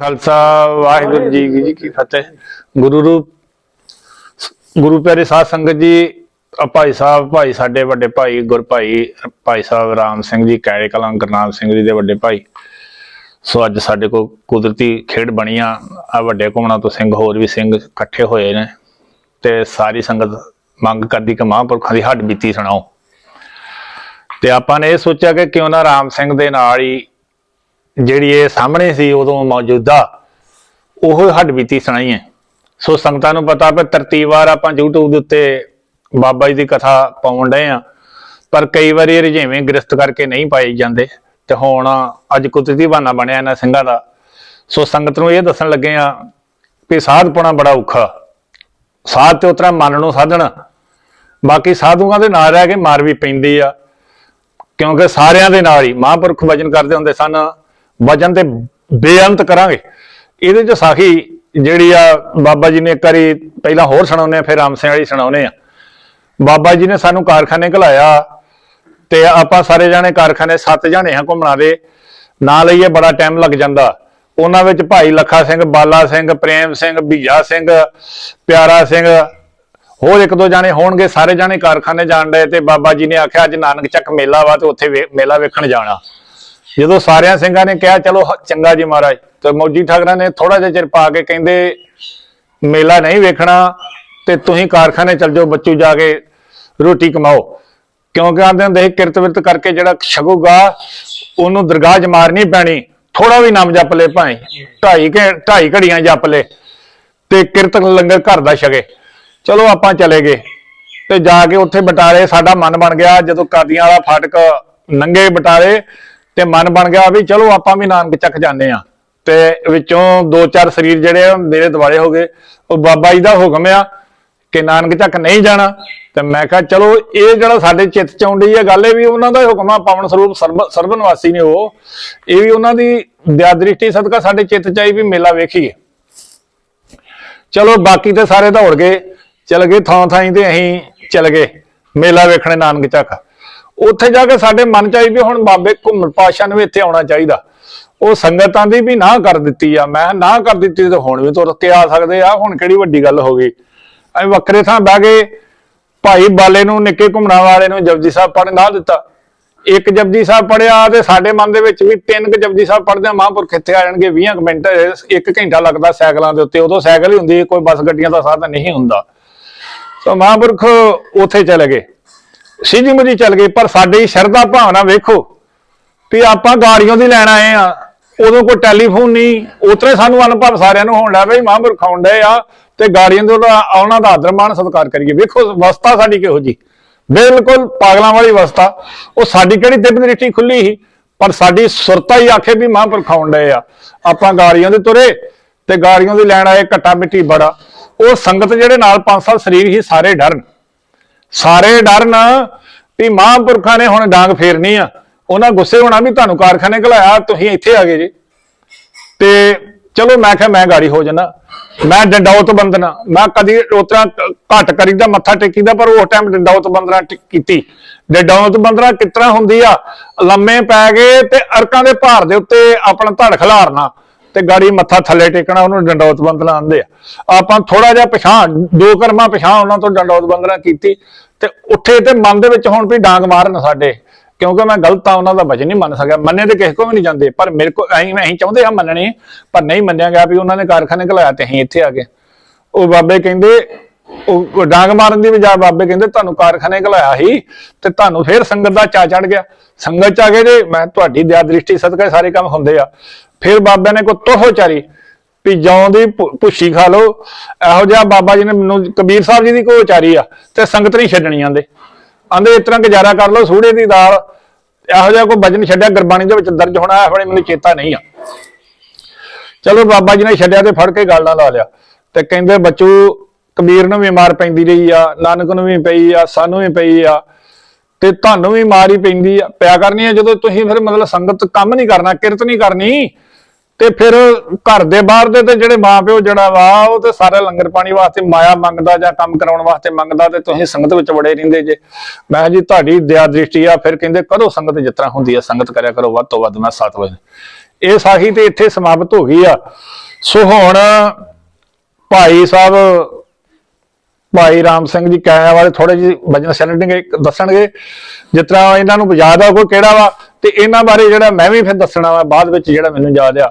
ਖਾਲਸਾ, ਵਾਹਿਗੁਰੂ ਜੀ ਕੀ ਜੀ ਕੀ ਫਤਿਹ। ਗੁਰੂ ਰੂਪ, ਗੁਰੂ ਪਿਆਰੇ ਸਾਧ ਸੰਗਤ ਜੀ ਭਾਈ ਸਾਹਿਬ, ਭਾਈ ਸਾਡੇ ਵੱਡੇ ਭਾਈ ਗੁਰ ਭਾਈ ਭਾਈ ਸਾਹਿਬ ਰਾਮ ਸਿੰਘ ਜੀ, ਕੈਰੇ ਕਲਾਂ ਗੁਰਨਾਮ ਸਿੰਘ ਜੀ ਦੇ ਵੱਡੇ ਭਾਈ। ਸੋ ਅੱਜ ਸਾਡੇ ਕੋਲ ਕੁਦਰਤੀ ਖੇਡ ਬਣੀਆਂ ਆ। ਵੱਡੇ ਘੁੰਮਣਾ ਤੋਂ ਸਿੰਘ ਹੋਰ ਵੀ ਸਿੰਘ ਇਕੱਠੇ ਹੋਏ ਨੇ। ਤੇ ਸਾਰੀ ਸੰਗਤ ਮੰਗ ਕਰਦੀ ਕਿ ਮਹਾਂਪੁਰਖਾਂ ਦੀ ਹੱਡ ਬੀਤੀ ਸੁਣਾਓ। ਤੇ ਆਪਾਂ ਨੇ ਇਹ ਸੋਚਿਆ ਕਿ ਕਿਉਂ ਨਾ ਰਾਮ ਸਿੰਘ ਦੇ ਨਾਲ ਹੀ ਜਿਹੜੀ ਇਹ ਸਾਹਮਣੇ ਸੀ ਉਦੋਂ ਮੌਜੂਦਾ, ਉਹ ਹੱਡ ਬੀਤੀ ਸੁਣਾਈ ਹੈ। ਸੋ ਸੰਗਤਾਂ ਨੂੰ ਪਤਾ ਵੀ ਤਰਤੀਬਵਾਰ ਆਪਾਂ YouTube ਦੇ ਉੱਤੇ ਬਾਬਾ ਜੀ ਦੀ ਕਥਾ ਪਾਉਣ ਡਏ ਆ ਪਰ ਕਈ ਵਾਰੀ ਇਹ ਰਜੇਵੇਂ ਗ੍ਰਸਤ ਕਰਕੇ ਨਹੀਂ ਪਾਏ ਜਾਂਦੇ ਤੇ ਹੁਣ ਅੱਜ ਕੁਦਰਤੀ ਬਹਾਨਾ ਬਣਿਆ ਇਹਨਾਂ ਸਿੰਘਾਂ ਦਾ। ਸੋ ਸੰਗਤ ਨੂੰ ਇਹ ਦੱਸਣ ਲੱਗੇ ਆ ਕਿ ਸਾਧ ਪਾਉਣਾ ਬੜਾ ਔਖਾ। ਸਾਧ ਤੇ ਉਤਰਾ ਮਨ ਨੂੰ ਸਾਧਣਾ, ਬਾਕੀ ਸਾਧੂਆਂ ਦੇ ਨਾਲ ਰਹਿ ਕੇ ਮਾਰ ਵੀ ਪੈਂਦੀ ਆ, ਕਿਉਂਕਿ ਸਾਰਿਆਂ ਦੇ ਨਾਲ ਹੀ ਮਹਾਂਪੁਰਖ ਵਜਨ ਕਰਦੇ ਹੁੰਦੇ ਸਨ ਵਜਨ ਤੇ ਬੇਅੰਤ ਕਰਾਂਗੇ। ਇਹਦੇ ਚ ਸਾਖੀ ਜਿਹੜੀ ਆ, ਬਾਬਾ ਜੀ ਨੇ ਇੱਕ ਵਾਰੀ ਪਹਿਲਾਂ ਹੋਰ ਸੁਣਾਉਂਦੇ ਆ, ਫਿਰ ਰਾਮ ਸਿੰਘ ਵਾਲੀ ਸੁਣਾਉਂਦੇ ਆ। ਬਾਬਾ ਜੀ ਨੇ ਸਾਨੂੰ ਕਾਰਖਾਨੇ ਘਲਾਇਆ ਤੇ ਆਪਾਂ ਸਾਰੇ ਜਾਣੇ ਕਾਰਖਾਨੇ ਸੱਤ ਜਾਣੇ ਆ ਘੁੰਮਣਾ ਦੇ। ਨਾਲ ਲਈਏ ਬੜਾ ਟਾਈਮ ਲੱਗ ਜਾਂਦਾ। ਉਹਨਾਂ ਵਿੱਚ ਭਾਈ ਲੱਖਾ ਸਿੰਘ, ਬਾਲਾ ਸਿੰਘ, ਪ੍ਰੇਮ ਸਿੰਘ ਬੀਜਾ ਸਿੰਘ, ਪਿਆਰਾ ਸਿੰਘ, ਹੋਰ ਇੱਕ ਦੋ ਜਾਣੇ ਹੋਣਗੇ, ਸਾਰੇ ਜਾਣੇ ਕਾਰਖਾਨੇ ਜਾਣ ਡਏ ਤੇ ਬਾਬਾ ਜੀ ਨੇ ਆਖਿਆ, ਅੱਜ ਨਾਨਕ ਚੱਕ ਮੇਲਾ ਵਾ ਤੇ ਉੱਥੇ ਮੇਲਾ ਵੇਖਣ ਜਾਣਾ। ਜਦੋਂ ਸਾਰਿਆਂ ਸਿੰਘਾਂ ਨੇ ਕਿਹਾ, ਚਲੋ ਚੰਗਾ ਜੀ ਮਹਾਰਾਜ, ਤੇ ਮੌਜੀ ਠਾਕਰਾਂ ਨੇ ਥੋੜਾ ਜਿਹਾ ਚਿਰ ਪਾ ਕੇ ਕਹਿੰਦੇ, ਮੇਲਾ ਨਹੀਂ ਵੇਖਣਾ ਤੇ ਤੁਸੀਂ ਕਾਰਖਾਨੇ ਚੱਲ ਜਾਓ, ਬੱਚੂ ਜਾ ਕੇ ਰੋਟੀ ਕਮਾਓ। ਕਿਉਂਕਿ ਆਂਦੇ ਹੁੰਦੇ ਸੀ, ਕਿਰਤ ਵਿਰਤ ਕਰਕੇ ਜਿਹੜਾ ਛਕੂਗਾ, ਉਹਨੂੰ ਦਰਗਾਹ 'ਚ ਮਾਰਨੀ ਪੈਣੀ ਥੋੜਾ ਵੀ ਨਾਮ ਜਪ ਲੈ ਭਾਈ ਢਾਈ ਘੇ, ਢਾਈ ਘੜੀਆਂ ਜਪ ਲੈ, ਤੇ ਕਿਰਤ ਲੰਗਰ ਘਰ ਦਾ ਛਕੇ। ਚਲੋ ਆਪਾਂ ਚਲੇ ਗਏ, ਤੇ ਜਾ ਕੇ ਉੱਥੇ ਬਟਾਲੇ ਸਾਡਾ ਮਨ ਬਣ ਗਿਆ, ਜਦੋਂ ਕਾਦੀਆਂ ਵਾਲਾ ਫਾਟਕ ਨੰਗੇ ਬਟਾਲੇ ਤੇ ਮਨ ਬਣ ਗਿਆ ਵੀ ਚਲੋ ਆਪਾਂ ਵੀ ਨਾਨਕ ਚੱਕ ਜਾਂਦੇ ਆ ਤੇ ਵਿੱਚੋਂ ਦੋ ਚਾਰ ਸਰੀਰ ਜਿਹੜੇ ਆ, ਮੇਰੇ ਦੁਆਲੇ ਹੋ ਗਏ। ਉਹ ਬਾਬਾ ਜੀ ਦਾ ਹੁਕਮ ਆ ਕਿ ਨਾਨਕ ਚੱਕ ਨਹੀਂ ਜਾਣਾ। ਤੇ ਮੈਂ ਕਿਹਾ, ਚਲੋ, ਇਹ ਜਿਹੜਾ ਸਾਡੇ ਚਿੱਤ ਚ ਆਉਂਦੀ ਹੈ ਗੱਲ, ਇਹ ਵੀ ਉਹਨਾਂ ਦਾ ਹੁਕਮ ਆ, ਪਾਵਨ ਸਰੂਪ ਸਰਬ ਸਰਬ ਨਿਵਾਸੀ ਨੇ ਉਹ। ਇਹ ਵੀ ਉਹਨਾਂ ਦੀ ਦਿਆ ਦ੍ਰਿਸ਼ਟੀ ਸਦਕਾ ਸਾਡੇ ਚਿੱਤ ਚ ਆਈ ਵੀ ਮੇਲਾ ਵੇਖੀਏ। ਚਲੋ, ਬਾਕੀ ਤੇ ਸਾਰੇ ਦੌੜ ਗਏ। ਚਲ ਗਏ ਥਾਂ ਥਾਂ ਤੇ ਅਸੀਂ ਚਲ ਗਏ। ਮੇਲਾ ਵੇਖਣੇ ਨਾਨਕ ਚੱਕ। ਉੱਥੇ ਜਾ ਕੇ ਸਾਡੇ ਮਨ ਚ ਆਈ ਵੀ ਹੁਣ ਬਾਬੇ ਘੁੰਮਣ ਪਾਸ਼ਾ ਨੂੰ ਵੀ ਇੱਥੇ ਆਉਣਾ ਚਾਹੀਦਾ। ਉਹ ਸੰਗਤਾਂ ਦੀ ਵੀ ਨਾ ਕਰ ਦਿੱਤੀ ਆ। ਮੈਂ ਨਾ ਕਰ ਦਿੱਤੀ ਤੇ ਹੁਣ ਵੀ ਤੁਰ ਕੇ ਆ ਸਕਦੇ ਆ। ਹੁਣ ਕਿਹੜੀ ਵੱਡੀ ਗੱਲ ਹੋ ਗਈ। ਅਸੀਂ ਵੱਖਰੇ ਥਾਂ ਬਹਿ ਗਏ। ਭਾਈ ਬਾਲੇ ਨੂੰ, ਨਿੱਕੇ ਘੁੰਮਣਾ ਵਾਲੇ ਨੂੰ ਜਪਜੀ ਸਾਹਿਬ ਪੜ੍ਹ ਨਾ ਦਿੱਤਾ। ਇੱਕ ਜਪਜੀ ਸਾਹਿਬ ਪੜਿਆ ਤੇ ਸਾਡੇ ਮਨ ਦੇ ਵਿੱਚ ਵੀ ਤਿੰਨ ਕੁ ਜਪਜੀ ਸਾਹਿਬ ਪੜ੍ਹਦੇ ਮਹਾਂਪੁਰਖ ਇੱਥੇ ਆ ਜਾਣਗੇ। 20 ਕੁ ਮਿੰਟ, ਇੱਕ ਘੰਟਾ ਲੱਗਦਾ ਸਾਈਕਲਾਂ ਦੇ ਉੱਤੇ। ਉਦੋਂ ਸਾਈਕਲ ਹੀ ਹੁੰਦੀ ਕੋਈ ਬੱਸ ਗੱਡੀਆਂ ਦਾ ਸਾਧਨ ਨਹੀਂ ਹੁੰਦਾ। ਸੋ ਮਹਾਂਪੁਰਖ ਉੱਥੇ ਚਲੇ ਗਏ। ਸਿੱਧੀ ਮੁਜੀ ਚੱਲ ਗਈ, ਪਰ ਸਾਡੀ ਸ਼ਰਧਾ ਭਾਵਨਾ ਵੇਖੋ ਵੀ ਆਪਾਂ ਗਾੜੀਆਂ ਦੀ ਲੈਣ ਆਏ ਆ, ਉਦੋਂ ਕੋਈ ਟੈਲੀਫੋਨ ਨਹੀਂ, ਉਤਰੇ ਸਾਨੂੰ ਅਨੁਭਵ ਸਾਰਿਆਂ ਨੂੰ ਹੋਣ ਲੱਗਾ ਵੀ ਮਹਾਂਪੁਰਖ ਆਉਂਦੇ ਆ ਤੇ ਗਾੜੀਆਂ ਦੇ ਉਹਨਾਂ ਦਾ ਆਦਰ ਮਾਣ ਸਤਿਕਾਰ ਕਰੀਏ। ਵੇਖੋ ਅਵਸਥਾ ਸਾਡੀ ਕਿਹੋ ਜੀ। ਬਿਲਕੁਲ ਪਾਗਲਾਂ ਵਾਲੀ ਅਵਸਥਾ ਉਹ ਸਾਡੀ ਕਿਹੜੀ ਦਿਵ ਦ੍ਰਿਸ਼ਟੀ ਖੁੱਲੀ ਸੀ, ਪਰ ਸਾਡੀ ਸੁਰਤਾ ਹੀ ਆਖੇ ਵੀ ਮਹਾਂਪੁਰਖ ਡਏ ਆ। ਆਪਾਂ ਗਾੜੀਆਂ ਦੇ ਤੁਰੇ ਤੇ ਗਾੜੀਆਂ ਦੀ ਲੈਣ ਆਏ, ਘੱਟਾ ਮਿੱਟੀ ਬੜਾ। ਉਹ ਸੰਗਤ ਜਿਹੜੇ ਨਾਲ ਪੰਜ ਸਾਲ ਸਰੀਰ ਹੀ ਸਾਰੇ ਡਰਨ। ਸਾਰੇ ਡਰਨ ਵੀ ਮਹਾਂਪੁਰਖਾਂ ਨੇ ਹੁਣ ਡਾਂਗ ਫੇਰਨੀ ਆ। ਉਹਨਾਂ ਗੁੱਸੇ ਹੋਣਾ ਵੀ ਤੁਹਾਨੂੰ ਕਾਰਖਾਨੇ ਘਲਾਇਆ ਤੁਸੀਂ ਇੱਥੇ ਆ ਗਏ ਜੀ। ਤੇ ਚਲੋ ਮੈਂ ਕਿਹਾ ਮੈਂ ਗਾੜੀ ਹੋ ਜਾਣਾ ਮੈਂ ਡੰਡੌਤ ਬੰਦਨਾ ਮੈਂ ਕਦੀ ਉਤਰਾ ਘੱਟ ਕਰੀਦਾ, ਮੱਥਾ ਟੇਕੀਦਾ, ਪਰ ਉਸ ਟਾਈਮ ਡੰਡੌਤ ਬੰਦਨਾ ਟ- ਕੀਤੀ। ਡੰਡੌਤ ਬੰਦਨਾ ਕਿਤਨਾ ਹੁੰਦੀ ਆ? ਲੰਮੇ ਪੈ ਗਏ ਤੇ ਅਰਕਾਂ ਦੇ ਭਾਰ ਦੇ ਉੱਤੇ ਆਪਣਾ ਧੜ ਖਿਲਾਰਨਾ। ਤੇ ਗਾੜੀ ਮੱਥਾ ਥੱਲੇ ਟੇਕਣਾ, ਉਹਨੂੰ ਡੰਡੌਤ ਬੰਦਨਾ ਆਂਦੇ ਆ। ਆਪਾਂ ਥੋੜਾ ਜਿਹਾ ਪਛਾਣ, ਦੋ ਕਰਮਾਂ ਪਛਾਣ ਉਹਨਾਂ ਤੋਂ ਡੰਡੌਤ ਬੰਦਨਾ ਕੀਤੀ ਤੇ ਉੱਥੇ ਤੇ ਮਨ ਦੇ ਵਿੱਚ ਹੁਣ ਵੀ ਡਾਂਗ ਮਾਰਨ ਸਾਡੇ। ਕਿਉਂਕਿ ਮੈਂ ਗਲਤ ਆ, ਉਹਨਾਂ ਦਾ ਵਚਨ ਨਹੀਂ ਮੰਨ ਸਕਿਆ। ਮੰਨੇ ਤੇ ਕਿਸੇ ਕੋ ਵੀ ਨਹੀਂ ਜਾਂਦੇ, ਪਰ ਮੇਰੇ ਕੋ ਅਸੀਂ ਅਸੀਂ ਚਾਹੁੰਦੇ ਹਾਂ ਮੰਨਣੇ, ਪਰ ਨਹੀਂ ਮੰਨਿਆ ਗਿਆ ਵੀ ਉਹਨਾਂ ਨੇ ਕਾਰਖਾਨੇ ਘਲਾਇਆ ਤੇ ਅਸੀਂ ਇੱਥੇ ਆ ਗਏ। ਉਹ ਬਾਬੇ ਕਹਿੰਦੇ ਉਹ ਡਾਂਗ ਮਾਰਨ ਦੀ ਬਜਾਏ ਬਾਬੇ ਕਹਿੰਦੇ ਤੁਹਾਨੂੰ ਕਾਰਖਾਨੇ ਘਲਾਇਆ ਸੀ ਤੇ ਤੁਹਾਨੂੰ ਫੇਰ ਸੰਗਤ ਦਾ ਚਾ ਚੜ ਗਿਆ। ਸੰਗਤ ਚ ਆ ਗਏ ਜੇ ਮੈਂ ਤੁਹਾਡੀ ਦਇਆ ਦ੍ਰਿਸ਼ਟੀ ਸਦਕਾ ਸਾਰੇ ਕੰਮ ਹੁੰਦੇ ਆ। ਫਿਰ ਬਾਬੇ ਨੇ ਕੋ ਤੋਹੋ ਚਾਰੀ ਵੀ ਜੌਂ ਦੀ ਭੁ- ਖਾ ਲਓ। ਇਹੋ ਜਿਹਾ ਬਾਬਾ ਜੀ ਨੇ ਮੈਨੂੰ, ਕਬੀਰ ਸਾਹਿਬ ਜੀ ਦੀ ਕੋ ਚਾਰੀ ਆ ਤੇ ਸੰਗਤ ਨਹੀਂ ਛੱਡਣੀ ਆਂਦੇ। ਆਂਦੇ ਇਸ ਤਰ੍ਹਾਂ ਗੁਜ਼ਾਰਾ ਕਰ ਲੋ ਸੂੜੇ ਦੀ ਦਾਲ, ਇਹੋ ਜਿਹਾ ਕੋਈ ਵਜਨ ਛੱਡਿਆ, ਗੁਰਬਾਣੀ ਦੇ ਵਿੱਚ ਦਰਜ ਹੋਣਾ ਹੈ ਆਪਣੇ ਮੈਨੂੰ ਚੇਤਾ ਨਹੀਂ ਆ। ਚਲੋ ਬਾਬਾ ਜੀ ਨੇ ਛੱਡਿਆ ਤੇ ਫੜ ਕੇ ਗੱਲ ਨਾਲ ਲਾ ਲਿਆ। ਤੇ ਕਹਿੰਦੇ ਬੱਚੂ ਕਬੀਰ ਨੂੰ ਵੀ ਮਾਰ ਪੈਂਦੀ ਰਹੀ ਆ, ਨਾਨਕ ਨੂੰ ਵੀ ਪਈ ਆ, ਸਾਨੂੰ ਵੀ ਪਈ ਆ ਤੇ ਤੁਹਾਨੂੰ ਵੀ ਮਾਰ ਹੀ ਪੈਂਦੀ ਆ। ਪਿਆ ਕਰਨੀ ਆ, ਜਦੋਂ ਤੁਸੀਂ ਫਿਰ ਮਤਲਬ ਸੰਗਤ ਕੰਮ ਨਹੀਂ ਕਰਨਾ, ਕਿਰਤ ਨਹੀਂ ਕਰਨੀ, ਤੇ ਫਿਰ ਘਰ ਦੇ ਬਾਹਰ ਦੇ ਤੇ ਜਿਹੜੇ ਮਾਪਿਓ ਜਿਹੜਾ ਵਾ, ਉਹ ਤੇ ਸਾਰੇ ਲੰਗਰ ਪਾਣੀ ਵਾਸਤੇ ਮਾਇਆ ਮੰਗਦਾ ਜਾਂ ਕੰਮ ਕਰਾਉਣ ਵਾਸਤੇ ਮੰਗਦਾ ਤੇ ਤੁਸੀਂ ਸੰਗਤ ਵਿੱਚ ਵੜੇ ਰਹਿੰਦੇ ਜੇ। ਮੈਂ ਕਿਹਾ ਜੀ, ਤੁਹਾਡੀ ਦਇਆ ਦ੍ਰਿਸ਼ਟੀ ਆ, ਫਿਰ ਕਹਿੰਦੇ ਕਰੋ ਸੰਗਤ ਜਿਸ ਤਰ੍ਹਾਂ ਹੁੰਦੀ ਆ, ਸੰਗਤ ਕਰਿਆ ਕਰੋ, ਵੱਧ ਤੋਂ ਵੱਧ ਮੈਂ 7 ਵਜੇ। ਇਹ ਸਾਖੀ ਤੇ ਇੱਥੇ ਸਮਾਪਤ ਹੋ ਗਈ ਆ। ਸੋ ਹੁਣ ਭਾਈ ਸਾਹਿਬ ਭਾਈ ਰਾਮ ਸਿੰਘ ਜੀ ਕਾਇਆ ਵਾਲੇ ਥੋੜੇ ਜਿਹੀ ਭਜਨ ਚੱਲਣਗੇ ਦੱਸਣਗੇ। ਜਿਸ ਤਰ੍ਹਾਂ ਇਹਨਾਂ ਨੂੰ ਯਾਦ ਆ ਕੋਈ ਕਿਹੜਾ ਵਾ, ਤੇ ਇਹਨਾਂ ਬਾਰੇ ਜਿਹੜਾ ਮੈਂ ਵੀ ਫਿਰ ਦੱਸਣਾ ਵਾ, ਬਾਅਦ ਵਿੱਚ ਜਿਹੜਾ ਮੈਨੂੰ ਯਾਦ ਆ।